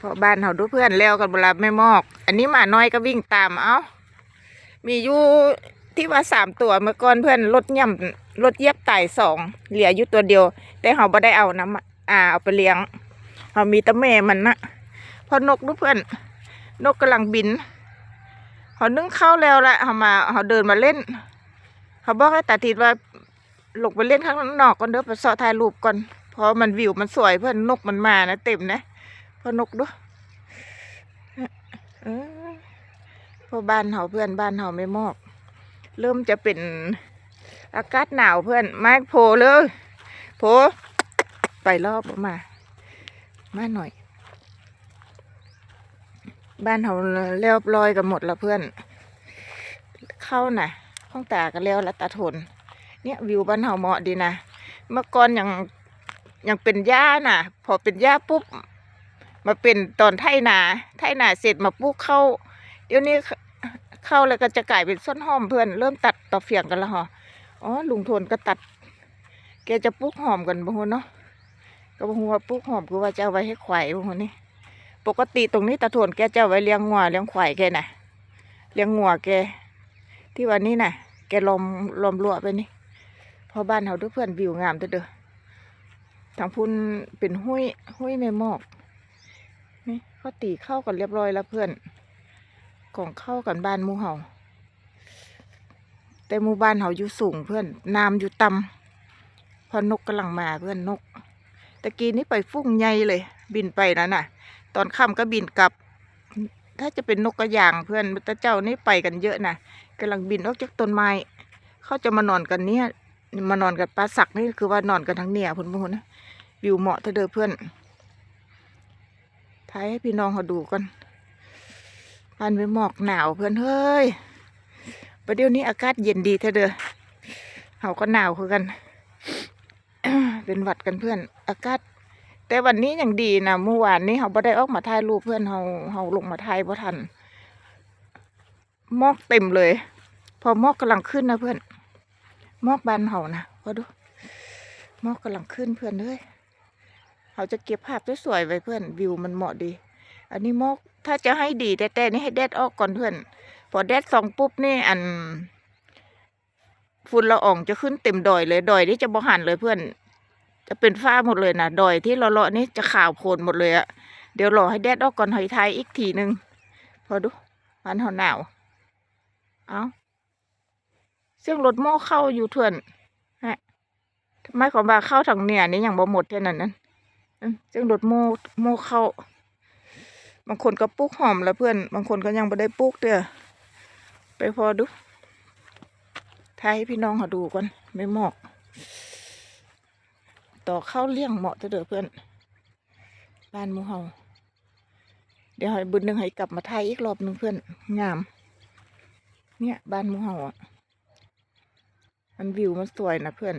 เพราะบ้านเขาดูเพื่อนแล้วกันเวลาไม่มอก อันนี้หมาน้อยก็วิ่งตามเอ้ามีอยู่ที่ว่าสามตัวเมื่อก่อนเพื่อนรถย่ำรถเย็บไต่สองเหลืออยู่ตัวเดียว แต่เขาไ่ได้เอาน้ำอ่าเอาไปเลี้ยงเขามีตะแม่มันนะพอนกดูเพื่อน นกกำลังบินเขานึ่งเข้าวแล้วแหละเขามาเขาเดินมาเล่น เขาบอกให้ตาทิดว่าลงไปเล่นข้างนอกก่อนเด้อไปเสาะถ่ายรูปก่อนเพราะมันวิวมันสวยเพื่อนนกมันมานะเต็มนะ พอนกดูเออพอบ้านเขาเพื่อนบ้านเขาไม่มอก เริ่มจะเป็นอากาศหนาวเพื่อนมาโผล่เลยโผล่ไปรอบมา มาหน่อย บ้านเขาเรียบร้อยกันหมดแล้วเพื่อน เข้าน่ะห้องตากันแล้วล้วตาทน เนี่ยวิวบ้านเฮาเหมาะดีนะเมื่อก่อนยังยังเป็นหญ้าน่ะ พอเป็นหญ้าปุ๊บ มาเป็นตอนไถนาไถนาเสร็จมาปลูกเข้าเดี๋ยวนี้เข้าแล้วก็จะกลายเป็นส้นหอมเพื่อนเริ่มตัดต่อเฟียงกันแล้วหรออ๋อลุงทนก็ตัด แกจะปลูกหอมกันบ่ฮู้เนาะก็บ่ฮู้ว่าปลูกหอมคือว่าจะเอาไว้ให้ควายบ่ฮู้นี่ปกติตรงนี้ตาทนแกจะเอาไว้เลี้ยงงัวเลี้ยงควายแกน่ะเลี้ยงงัวแก ที่วันนี้น่ะ แกลมลมรั่วไปนี่พอบ้านเขาด้วยเพื่อนวิวงามเด้อเด้อทางพุ่นเป็นห้วยห้วยแม่หมอก เขาตีเข้ากันเรียบร้อยแล้วเพื่อนของเข้ากันบ้านมู่เฮาแต่มูบ้านเฮาอยู่สูงเพื่อนน้ำอยู่ต่ำพอนกกำลังมาเพื่อนนกตะกี้นี้ไปฟุ้งใหญ่เลย บินไปนั่นน่ะ ตอนค่ำก็บินกลับ ถ้าจะเป็นนกกระยางเพื่อนต่เจ้านี่ไปกันเยอะนะกำลังบินออกจากต้นไม้เขาจะมานอนกันเนี่ยมานอนกันปลาสักนี่คือว่านอนกันทั้งเนี่ยพุ่นพุ่นนะวิวเหมาะเถอะเด้อเพื่อน ถ่ายให้พี่น้องเขาดูกันพันไปหมอกหนาวเพื่อนเฮ้ยประเดี๋ยวนี้อากาศเย็นดีเถอะเด้อเขาก็หนาวคือกัน เป็นหวัดกันเพื่อน อากาศ แต่วันนี้ยังดีนะเมื่อวานนี้เขาไ่ได้ออกมาถ่ายรูปเพื่อนเขาเขาลงมาถ่ายเพราทันหมอกเต็มเลย พอหมอกกำลังขึ้นนะเพื่อนหมอกบานเขานะพอดูหมอกกำลังขึ้นเพื่อนเลย เขาจะเก็บภาพสวยๆไว้เพื่อนวิวมันเหมาะดี อันนี้มอกถ้าจะให้ดีแต่แต่นี่ให้แดดออกก่อนเพื่อน พอแดดส่องปุ๊บนี่อันฝุ่นละอองจะขึ้นเต็มดอยเลยดอยนี่จะบหันเลยเพื่อน จะเป็นฝ้าหมดเลยนะดอยที่เราเลาะๆนี่จะขาวโพลนหมดเลยอะเดี๋ยวรอให้แดดออกก่อนหอยไทยอีกทีหนึ่งพอดูมันหอหนาวเอาเสียงรถโม่เข้าอยู่เถื่อนฮะหมายความว่าเข้าทางเนี่ยนี่ยังบ่หมดเท่านั้นนั้น อืมเสียงรถโม่โม่เขาบางคนก็ปลูกหอมแล้วเพื่อน บางคนก็ยังไม่ได้ปลูกเด้อไปพอดูทายให้พี่น้องเขาดูก่อนไม่หมอก ต่อเข้าเลี้ยงเหมาะเถอะเด้อเพื่อน บ้านมูเฮาเดี๋ยวให้บุญหนึ่งให้กลับมาไทยอีกรอบหนึ่งเพื่อนงาม เนี่ยบ้านมูเฮาอะ มันวิวมันสวยนะเพื่อน